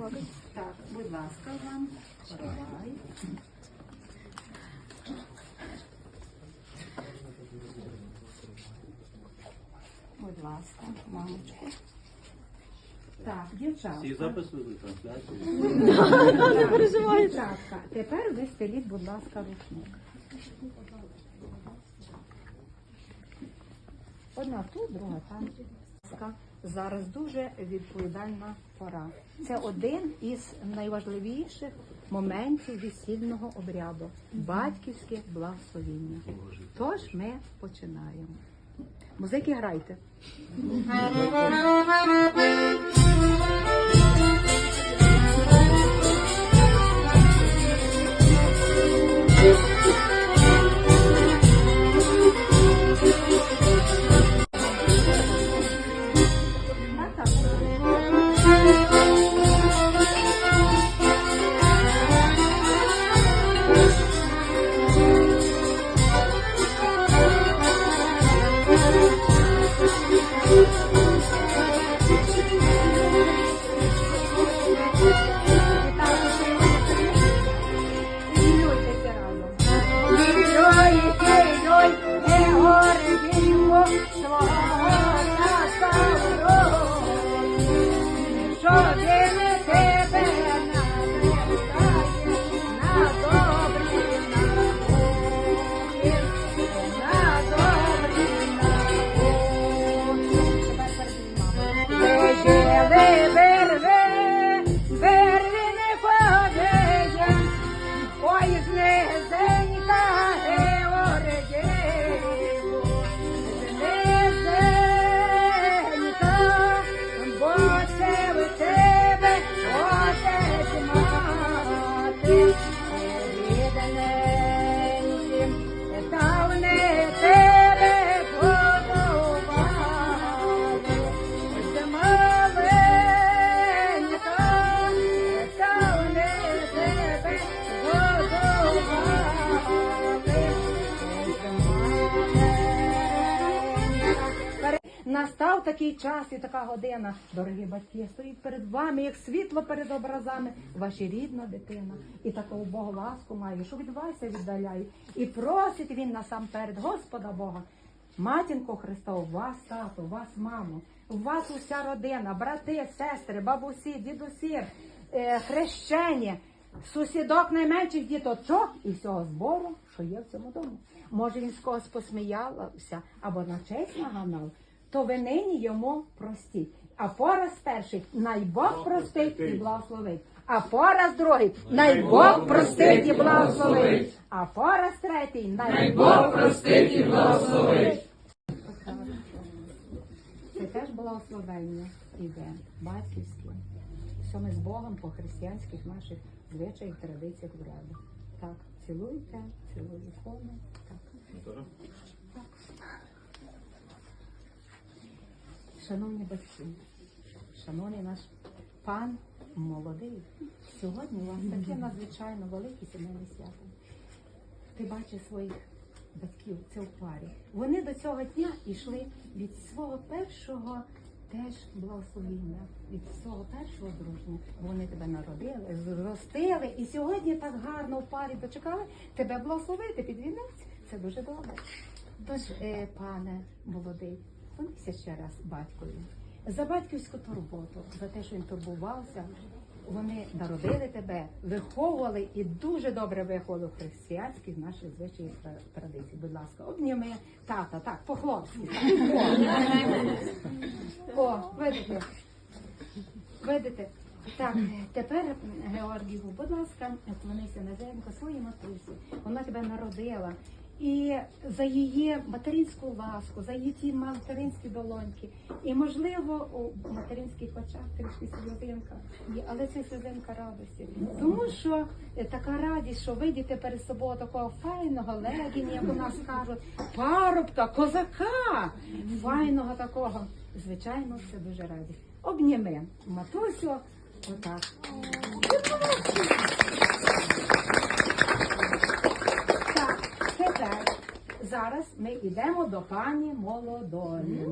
покладуть. Так, будь ласка, вам. Давай. Будь ласка, мамочку. Так, дівчатка. Всі записи до трансляції. Не переживайте. Дівчатка, тепер ви стеліть, будь ласка, рушник. Одна тут, друга там. Зараз дуже відповідальна пора. Це один із найважливіших моментів весільного обряду батьківське благословіння. Тож ми починаємо. Музики грайте. Настав такий час і така година, дорогі батьки, стоїть перед вами, як світло перед образами, ваша рідна дитина. І таку Бога ласку має, що від вас віддаляє. І просить він насамперед Господа Бога, матінко Христову, вас, тату, вас, маму, вас уся родина, брати, сестри, бабусі, дідусі, е, хрещені, сусідок найменших діточок і всього збору, що є в цьому дому. Може, він з когось посміявся або на честь наганав, то ви нині йому простіть. А пораз перший най Бог простить і благословить. А пораз другий най Бог простить і благословить. А пораз третій най Бог простить і благословить. Це теж благословення іде, батьківське. Все ми з Богом по християнських наших звичаях, традиціях вряду. Так, цілуйте, цілуй ікону. Так. Шановні батьки, шановний наш пан молодий, сьогодні у вас таке надзвичайно велике сімейне свято. Ти бачиш своїх батьків, це в парі. Вони до цього дня йшли від свого першого теж благословіння, від свого першого дружня. Вони тебе народили, зростили, і сьогодні так гарно в парі дочекали тебе благословити під вінець. Це дуже добре. Тож, е, пане молодий, поміся ще раз батькові за батьківську турботу, за те, що він турбувався. Вони народили тебе, виховували і дуже добре виховували наших звичаїв та традицій. Будь ласка, обніми тата, так, по-хлопськи. О, видите. Видите? Так, тепер, Георгію, будь ласка, вклонися на землю своїй матусі. Вона тебе народила. І за її материнську ласку, за її ті материнські долоньки. І, можливо, у материнських очах трішки сльозинка але це сльозинка радості. Тому що е, така радість, що видіти перед собою такого файного легіня, як у нас кажуть, парубка, козака, файного такого. Звичайно, це дуже радість. Обніми матусю, отак. Так, тепер зараз ми йдемо до пані молодої.